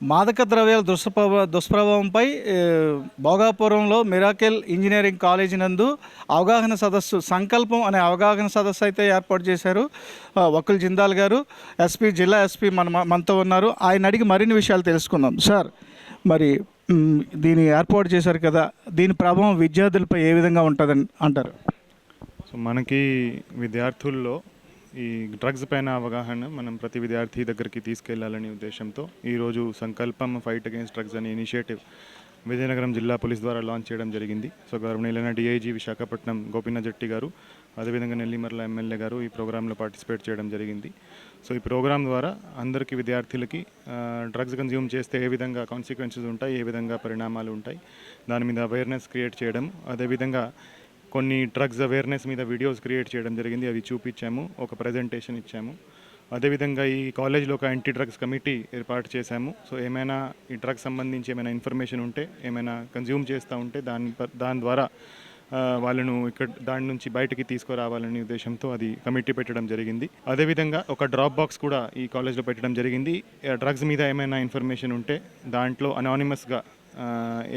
మాదక ద్రవ్యాల దుష్ప్రభావ దుష్ప్రభావంపై భోగాపురంలో మిరాకెల్ ఇంజనీరింగ్ కాలేజీ నందు అవగాహన సదస్సు సంకల్పం అనే అవగాహన సదస్సు అయితే ఏర్పాటు చేశారు వకుల్ జిందాల్ గారు ఎస్పీ జిల్లా ఎస్పీ మన మనతో ఉన్నారు. ఆయన అడిగి మరిన్ని విషయాలు తెలుసుకుందాం. సార్ మరి దీని దీన్ని ఏర్పాటు చేశారు కదా దీని ప్రభావం విద్యార్థులపై ఏ విధంగా ఉంటుందని అంటారు? సో మనకి విద్యార్థుల్లో ఈ డ్రగ్స్ పైన అవగాహన మనం ప్రతి విద్యార్థి దగ్గరికి తీసుకెళ్ళాలనే ఉద్దేశంతో ఈరోజు సంకల్పం ఫైట్ అగైన్స్ డ్రగ్స్ అనే ఇనిషియేటివ్ విజయనగరం జిల్లా పోలీస్ ద్వారా లాంచ్ చేయడం జరిగింది. సో గౌరవనీయులైన డిఐజీ విశాఖపట్నం గోపీనాథ్ జట్టి గారు అదేవిధంగా నెల్లిమర్ల ఎమ్మెల్యే గారు ఈ ప్రోగ్రాంలో పార్టిసిపేట్ చేయడం జరిగింది. సో ఈ ప్రోగ్రాం ద్వారా అందరికీ విద్యార్థులకి డ్రగ్స్ కన్జ్యూమ్ చేస్తే ఏ విధంగా కాన్సిక్వెన్సెస్ ఉంటాయి ఏ విధంగా పరిణామాలు ఉంటాయి దాని మీద అవేర్నెస్ క్రియేట్ చేయడం అదేవిధంగా కొన్ని డ్రగ్స్ అవేర్నెస్ మీద వీడియోస్ క్రియేట్ చేయడం జరిగింది. అవి చూపించాము ఒక ప్రజెంటేషన్ ఇచ్చాము. అదేవిధంగా ఈ కాలేజ్లో ఒక యాంటీ డ్రగ్స్ కమిటీ ఏర్పాటు చేశాము. సో ఏమైనా ఈ డ్రగ్స్ సంబంధించి ఏమైనా ఇన్ఫర్మేషన్ ఉంటే ఏమైనా కన్జ్యూమ్ చేస్తూ ఉంటే దాని ప- దాని ద్వారా వాళ్ళను ఇక్కడ దాని నుంచి బయటికి తీసుకురావాలనే ఉద్దేశంతో అది కమిటీ పెట్టడం జరిగింది. అదేవిధంగా ఒక డ్రాప్ బాక్స్ కూడా ఈ కాలేజ్లో పెట్టడం జరిగింది. డ్రగ్స్ మీద ఏమైనా ఇన్ఫర్మేషన్ ఉంటే దాంట్లో అనానిమస్గా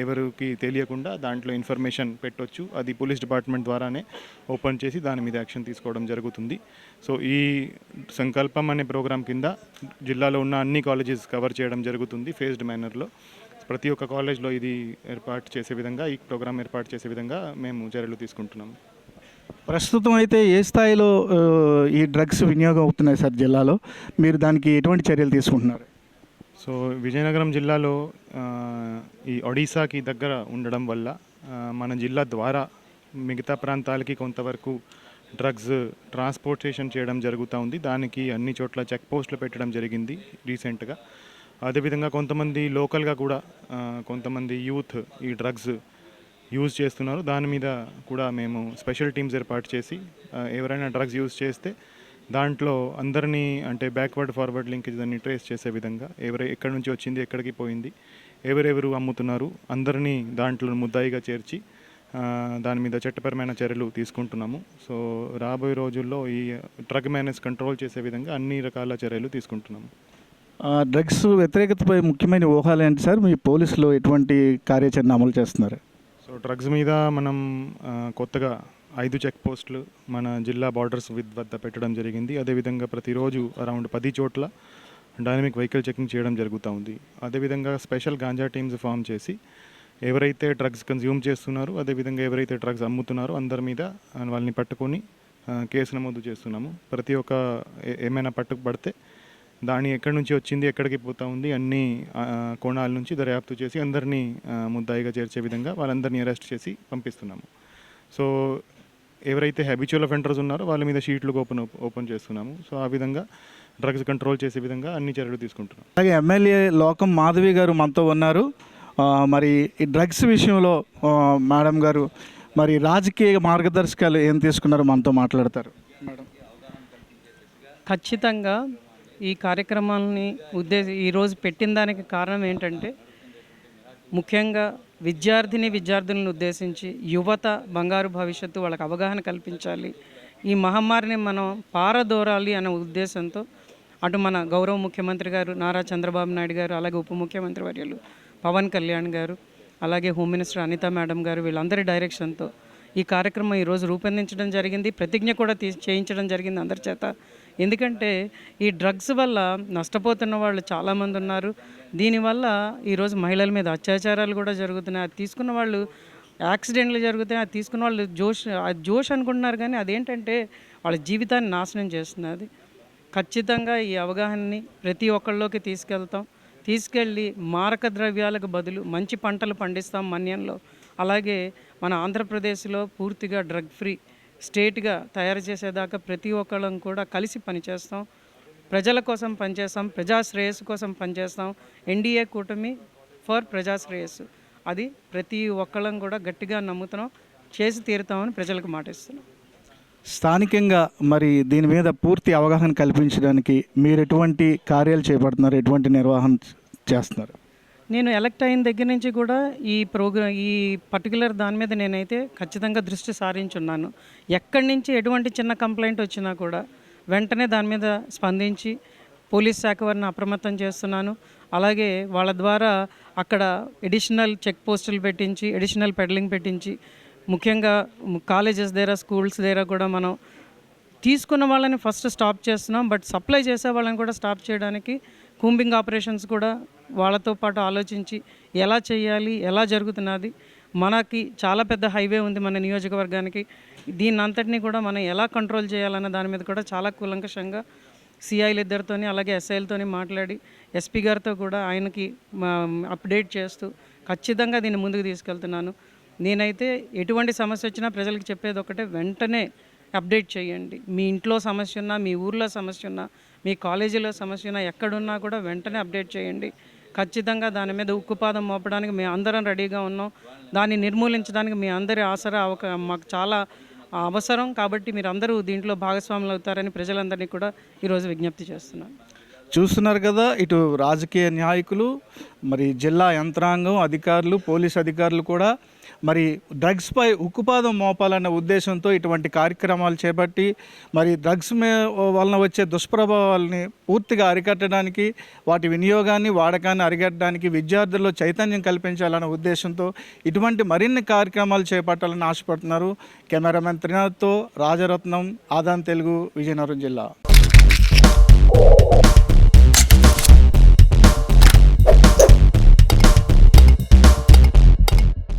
ఎవరికి తెలియకుండా దాంట్లో ఇన్ఫర్మేషన్ పెట్టొచ్చు. అది పోలీస్ డిపార్ట్మెంట్ ద్వారానే ఓపెన్ చేసి దాని మీద యాక్షన్ తీసుకోవడం జరుగుతుంది. సో ఈ సంకల్పం అనే ప్రోగ్రాం కింద జిల్లాలో ఉన్న అన్ని కాలేజెస్ కవర్ చేయడం జరుగుతుంది ఫేస్డ్ మేనర్లో ప్రతి ఒక్క కాలేజ్లో ఇది ఏర్పాటు చేసే విధంగా ఈ ప్రోగ్రాం ఏర్పాటు చేసే విధంగా మేము చర్యలు తీసుకుంటున్నాము ప్రస్తుతం అయితే ఏ స్థాయిలో ఈ డ్రగ్స్ వినియోగం అవుతున్నాయి సార్ జిల్లాలో? మీరు దానికి ఎటువంటి చర్యలు తీసుకుంటున్నారు? సో విజయనగరం జిల్లాలో ఈ ఒడిశాకి దగ్గర ఉండడం వల్ల మన జిల్లా ద్వారా మిగతా ప్రాంతాలకి కొంతవరకు డ్రగ్స్ ట్రాన్స్పోర్టేషన్ చేయడం జరుగుతూ ఉంది. దానికి అన్ని చోట్ల చెక్ పోస్టులు పెట్టడం జరిగింది రీసెంట్గా. అదేవిధంగా కొంతమంది లోకల్గా కూడా కొంతమంది యూత్ ఈ డ్రగ్స్ యూజ్ చేస్తున్నారు. దాని మీద కూడా మేము స్పెషల్ టీమ్స్ ఏర్పాటు చేసి ఎవరైనా డ్రగ్స్ యూజ్ చేస్తే దాంట్లో అందరినీ అంటే బ్యాక్వర్డ్ ఫార్వర్డ్ లింకేజ్ దాన్ని ట్రేస్ చేసే విధంగా ఎవరు ఎక్కడి నుంచి వచ్చింది ఎక్కడికి పోయింది ఎవరెవరు అమ్ముతున్నారు అందరినీ దాంట్లో ముద్దాయిగా చేర్చి దాని మీద చట్టపరమైన చర్యలు తీసుకుంటున్నాము. సో రాబోయే రోజుల్లో ఈ డ్రగ్ మేనేజ్ కంట్రోల్ చేసే విధంగా అన్ని రకాల చర్యలు తీసుకుంటున్నాము. డ్రగ్స్ వ్యతిరేకతపై ముఖ్యమైన ఊహాలు ఏంటి సార్? మీ పోలీసులు ఎటువంటి కార్యాచరణ అమలు చేస్తున్నారు? సో డ్రగ్స్ మీద మనం కొత్తగా ఐదు చెక్ పోస్టులు మన జిల్లా బార్డర్స్ విత్ వద్ద పెట్టడం జరిగింది. అదేవిధంగా ప్రతిరోజు అరౌండ్ పది చోట్ల డైనమిక్ వెహికల్ చెకింగ్ చేయడం జరుగుతూ ఉంది. అదేవిధంగా స్పెషల్ గాంజా టీమ్స్ ఫామ్ చేసి ఎవరైతే డ్రగ్స్ కన్జ్యూమ్ చేస్తున్నారో అదేవిధంగా ఎవరైతే డ్రగ్స్ అమ్ముతున్నారో అందరి మీద వాళ్ళని పట్టుకొని కేసు నమోదు చేస్తున్నాము. ప్రతి ఒక్క ఏమైనా పట్టుకుపడితే దాని ఎక్కడి నుంచి వచ్చింది ఎక్కడికి పోతా ఉంది అన్ని కోణాల నుంచి దర్యాప్తు చేసి అందరినీ ముద్దాయిగా చేర్చే విధంగా వాళ్ళందరినీ అరెస్ట్ చేసి పంపిస్తున్నాము. సో ఎవరైతే హ్యాబిచువల్ అఫెండర్స్ ఉన్నారో వాళ్ళ మీద షీట్లు ఓపెన్ ఓపెన్ చేస్తున్నాము. సో ఆ విధంగా డ్రగ్స్ కంట్రోల్ చేసే విధంగా అన్ని చర్యలు తీసుకుంటున్నాం. అలాగే ఎమ్మెల్యే లోకం మాధవి గారు మనతో ఉన్నారు. మరి ఈ డ్రగ్స్ విషయంలో మేడం గారు మరి రాజకీయ మార్గదర్శకాలు ఏం తీసుకున్నారో మనతో మాట్లాడతారు. మేడం. ఖచ్చితంగా ఈ కార్యక్రమాలని ఉద్దేశి ఈరోజు పెట్టిన దానికి కారణం ఏంటంటే ముఖ్యంగా విద్యార్థిని విద్యార్థులను ఉద్దేశించి యువత బంగారు భవిష్యత్తు వాళ్ళకి అవగాహన కల్పించాలి. ఈ మహమ్మారిని మనం పారదోరాలి అనే ఉద్దేశంతో అటు మన గౌరవ ముఖ్యమంత్రి గారు నారా చంద్రబాబు నాయుడు గారు అలాగే ఉప ముఖ్యమంత్రి వర్యులు పవన్ కళ్యాణ్ గారు అలాగే హోమ్ మినిస్టర్ అనితా మేడం గారు వీళ్ళందరి డైరెక్షన్తో ఈ కార్యక్రమం ఈరోజు రూపొందించడం జరిగింది. ప్రతిజ్ఞ కూడా తీ చేయించడం జరిగింది అందరి చేత. ఎందుకంటే ఈ డ్రగ్స్ వల్ల నష్టపోతున్న వాళ్ళు చాలామంది ఉన్నారు. దీనివల్ల ఈరోజు మహిళల మీద అత్యాచారాలు కూడా జరుగుతున్నాయి. అది తీసుకున్న వాళ్ళు యాక్సిడెంట్లు జరుగుతాయి. అది తీసుకున్న వాళ్ళు జోష్ అది జోష్ అనుకుంటున్నారు కానీ అదేంటంటే వాళ్ళ జీవితాన్ని నాశనం చేస్తున్నది. ఖచ్చితంగా ఈ అవగాహనని ప్రతి ఒక్కళ్ళలోకి తీసుకెళ్తాం. తీసుకెళ్ళి మారక ద్రవ్యాలకు బదులు మంచి పంటలు పండిస్తాం మన్యంలో. అలాగే మన ఆంధ్రప్రదేశ్లో పూర్తిగా డ్రగ్ ఫ్రీ స్టేట్గా తయారు చేసేదాకా ప్రతి ఒక్కళ్ళం కూడా కలిసి పనిచేస్తాం. ప్రజల కోసం పనిచేస్తాం ప్రజాశ్రేయస్సు కోసం పనిచేస్తాం. ఎన్డీఏ కూటమి ఫర్ ప్రజాశ్రేయస్సు అది ప్రతి ఒక్కళ్ళం కూడా గట్టిగా నమ్ముతున్నాం చేసి తీరుతామని ప్రజలకు మాటిస్తున్నాం. స్థానికంగా మరి దీని మీద పూర్తి అవగాహన కల్పించడానికి మీరు ఎటువంటి కార్యాలు చేపడుతున్నారు ఎటువంటి నిర్వహణ చేస్తున్నారు? నేను ఎలక్ట్ అయిన దగ్గర నుంచి కూడా ఈ ప్రోగ్రామ్ ఈ పర్టికులర్ దాని మీద నేనైతే ఖచ్చితంగా దృష్టి సారించున్నాను. ఎక్కడి నుంచి ఎటువంటి చిన్న కంప్లైంట్ వచ్చినా కూడా వెంటనే దాని మీద స్పందించి పోలీస్ శాఖ వారిని అప్రమత్తం చేస్తున్నాను. అలాగే వాళ్ళ ద్వారా అక్కడ ఎడిషనల్ చెక్ పోస్టులు పెట్టించి ఎడిషనల్ పెడలింగ్ పెట్టించి ముఖ్యంగా కాలేజెస్ దగ్గర స్కూల్స్ దగ్గర కూడా మనం తీసుకున్న వాళ్ళని ఫస్ట్ స్టాప్ చేస్తున్నాం. బట్ సప్లై చేసే వాళ్ళని కూడా స్టాప్ చేయడానికి కూంబింగ్ ఆపరేషన్స్ కూడా వాళ్ళతో పాటు ఆలోచించి ఎలా చేయాలి ఎలా జరుగుతున్నది మనకి చాలా పెద్ద హైవే ఉంది మన నియోజకవర్గానికి. దీన్ని అంతటినీ కూడా మనం ఎలా కంట్రోల్ చేయాలన్న దాని మీద కూడా చాలా కూలంకషంగా సిఐలు ఇద్దరితోని అలాగే ఎస్ఐలతోని మాట్లాడి ఎస్పీ గారితో కూడా ఆయనకి అప్డేట్ చేస్తూ ఖచ్చితంగా దీన్ని ముందుకు తీసుకెళ్తున్నాను. నేనైతే ఎటువంటి సమస్య వచ్చినా ప్రజలకు చెప్పేది ఒకటే వెంటనే అప్డేట్ చేయండి. మీ ఇంట్లో సమస్య ఉన్నా మీ ఊర్లో సమస్య ఉన్నా మీ కాలేజీలో సమస్య ఉన్నా ఎక్కడున్నా కూడా వెంటనే అప్డేట్ చేయండి. ఖచ్చితంగా దాని మీద ఉక్కుపాదం మోపడానికి మేము అందరం రెడీగా ఉన్నాం. దాన్ని నిర్మూలించడానికి మీ అందరి ఆసరా అవక మాకు చాలా అవసరం కాబట్టి మీరు అందరూ దీంట్లో భాగస్వాములు అవుతారని ప్రజలందరినీ కూడా ఈరోజు విజ్ఞప్తి చేస్తున్నాను చూస్తున్నారు కదా ఇటు రాజకీయ నాయకులు మరి జిల్లా యంత్రాంగం అధికారులు పోలీస్ అధికారులు కూడా మరి డ్రగ్స్పై ఉక్కుపాదం మోపాలన్న ఉద్దేశంతో ఇటువంటి కార్యక్రమాలు చేపట్టి మరి డ్రగ్స్ మే వలన వచ్చే దుష్ప్రభావాలని పూర్తిగా అరికట్టడానికి వాటి వినియోగాన్ని వాడకాన్ని అరికట్టడానికి విద్యార్థుల్లో చైతన్యం కల్పించాలన్న ఉద్దేశంతో ఇటువంటి మరిన్ని కార్యక్రమాలు చేపట్టాలని ఆశపడుతున్నారు. కెమెరామెన్ త్రినాథ్తో రాజరత్నం ఆదాన్ తెలుగు విజయనగరం జిల్లా.